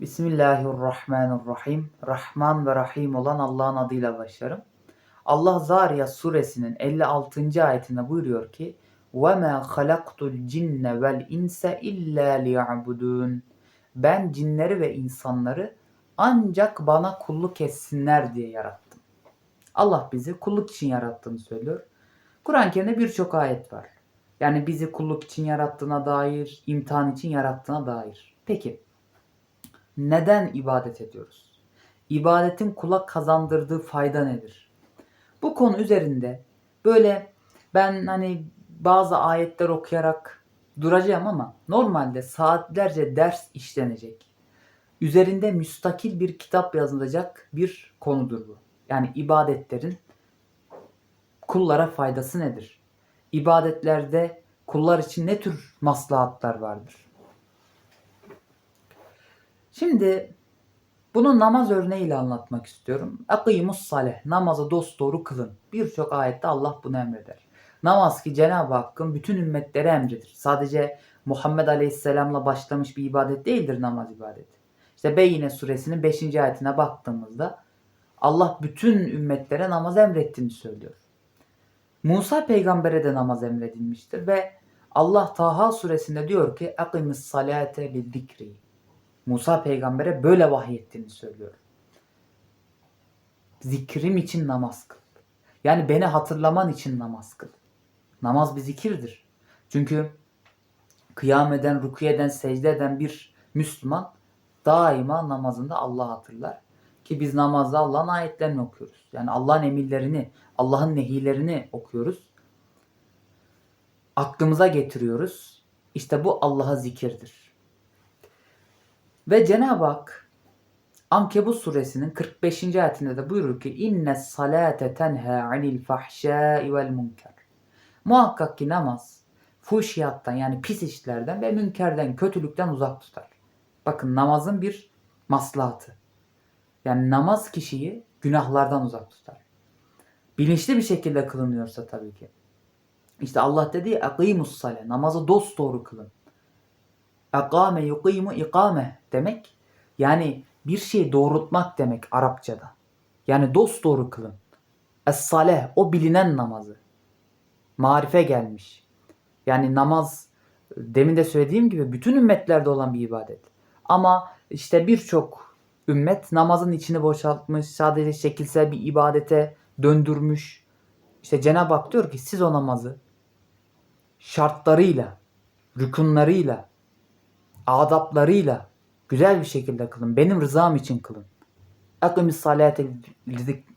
Bismillahirrahmanirrahim. Rahman ve Rahim olan Allah'ın adıyla başlarım. Allah Zariyat suresinin 56. ayetinde buyuruyor ki وَمَا خَلَقْتُ الْجِنَّ وَالْاِنْسَ اِلَّا لِيَعْبُدُونَ Ben cinleri ve insanları ancak bana kulluk etsinler diye yarattım. Allah bizi kulluk için yarattığını söylüyor. Kur'an-ı Kerim'de birçok ayet var. Yani bizi kulluk için yarattığına dair, imtihan için yarattığına dair. Peki neden ibadet ediyoruz? İbadetin kula kazandırdığı fayda nedir? Bu konu üzerinde böyle ben hani bazı ayetler okuyarak duracağım ama normalde saatlerce ders işlenecek. Üzerinde müstakil bir kitap yazılacak bir konudur bu. Yani ibadetlerin kullara faydası nedir? İbadetlerde kullar için ne tür maslahatlar vardır? Şimdi bunu namaz örneğiyle anlatmak istiyorum. Akimus saleh, namazı dosdoğru kılın. Birçok ayette Allah bunu emreder. Namaz ki Cenab-ı Hakk'ın bütün ümmetlere emridir. Sadece Muhammed Aleyhisselam'la başlamış bir ibadet değildir namaz ibadeti. İşte Beyyine suresinin 5. ayetine baktığımızda Allah bütün ümmetlere namaz emrettiğini söylüyor. Musa peygambere de namaz emredilmiştir ve Allah Taha suresinde diyor ki salate li zikri. Musa peygambere böyle vahyettiğini söylüyor. Zikrim için namaz kıl. Yani beni hatırlaman için namaz kıl. Namaz bir zikirdir. Çünkü kıyam eden, ruku eden, secde eden bir Müslüman daima namazında Allah hatırlar. Ki biz namazda Allah'ın ayetlerini okuyoruz. Yani Allah'ın emirlerini, Allah'ın nehilerini okuyoruz. Aklımıza getiriyoruz. İşte bu Allah'a zikirdir. Ve Cenab-ı Hak Ankebut suresinin 45. ayetinde de buyurur ki inne salate tenha anil fahşai vel münker. Muhakkak ki namaz fuhşiyattan yani pis işlerden ve münkerden, kötülükten uzak tutar. Bakın namazın bir maslahatı. Yani namaz kişiyi günahlardan uzak tutar. Bilinçli bir şekilde kılınıyorsa tabii ki. İşte Allah dedi akimus sale namazı dost doğru kılın. Ekame yukimu ikame demek yani bir şeyi doğrultmak demek Arapçada. Yani dost doğru kılın. Es-saleh o bilinen namazı. Marife gelmiş. Yani namaz demin de söylediğim gibi bütün ümmetlerde olan bir ibadet. Ama işte birçok ümmet namazın içini boşaltmış, sadece şekilsel bir ibadete döndürmüş. İşte Cenab-ı Hak diyor ki siz o namazı şartlarıyla, rükunlarıyla, adaplarıyla güzel bir şekilde kılın. Benim rızam için kılın. Akimis salate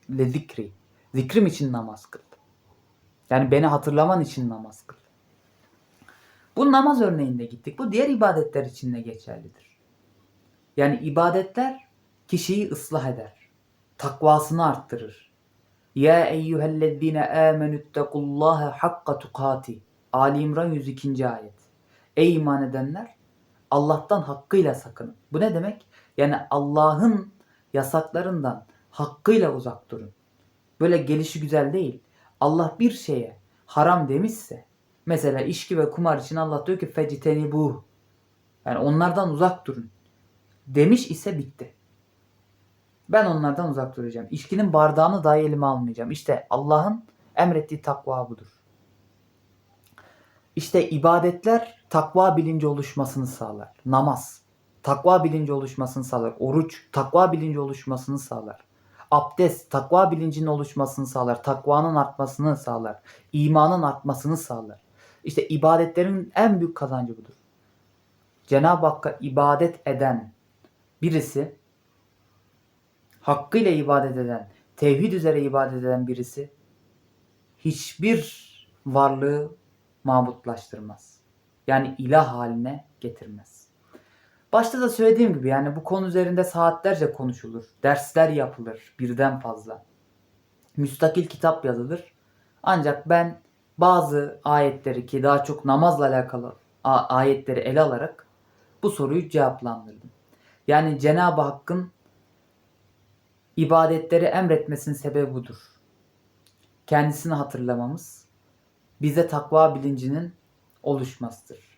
li zikri. Zikrim için namaz kıl. Yani beni hatırlaman için namaz kıl. Bu namaz örneğinde gittik. Bu diğer ibadetler için de geçerlidir. Yani ibadetler kişiyi ıslah eder. Takvasını arttırır. Ya eyyühellezine amenüttekullaha hakka tukati. Ali İmran 102. ayet. Ey iman edenler Allah'tan hakkıyla sakının. Bu ne demek? Yani Allah'ın yasaklarından hakkıyla uzak durun. Böyle gelişi güzel değil. Allah bir şeye haram demişse mesela içki ve kumar için Allah diyor ki feciteni bu. Yani onlardan uzak durun. Demiş ise bitti. Ben onlardan uzak duracağım. İçkinin bardağını dahi elime almayacağım. İşte Allah'ın emrettiği takva budur. İşte ibadetler takva bilinci oluşmasını sağlar. Namaz takva bilinci oluşmasını sağlar. Oruç takva bilinci oluşmasını sağlar. Abdest takva bilincinin oluşmasını sağlar. Takvanın artmasını sağlar. İmanın artmasını sağlar. İşte ibadetlerin en büyük kazancı budur. Cenab-ı Hakk'a ibadet eden birisi hakkıyla ibadet eden, tevhid üzere ibadet eden birisi hiçbir varlığı mabutlaştırmaz. Yani ilah haline getirmez. Başta da söylediğim gibi yani bu konu üzerinde saatlerce konuşulur. Dersler yapılır birden fazla. Müstakil kitap yazılır. Ancak ben bazı ayetleri ki daha çok namazla alakalı ayetleri ele alarak bu soruyu cevaplandırdım. Yani Cenab-ı Hakk'ın ibadetleri emretmesinin sebebi budur. Kendisini hatırlamamız, bize takva bilincinin oluşmasıdır.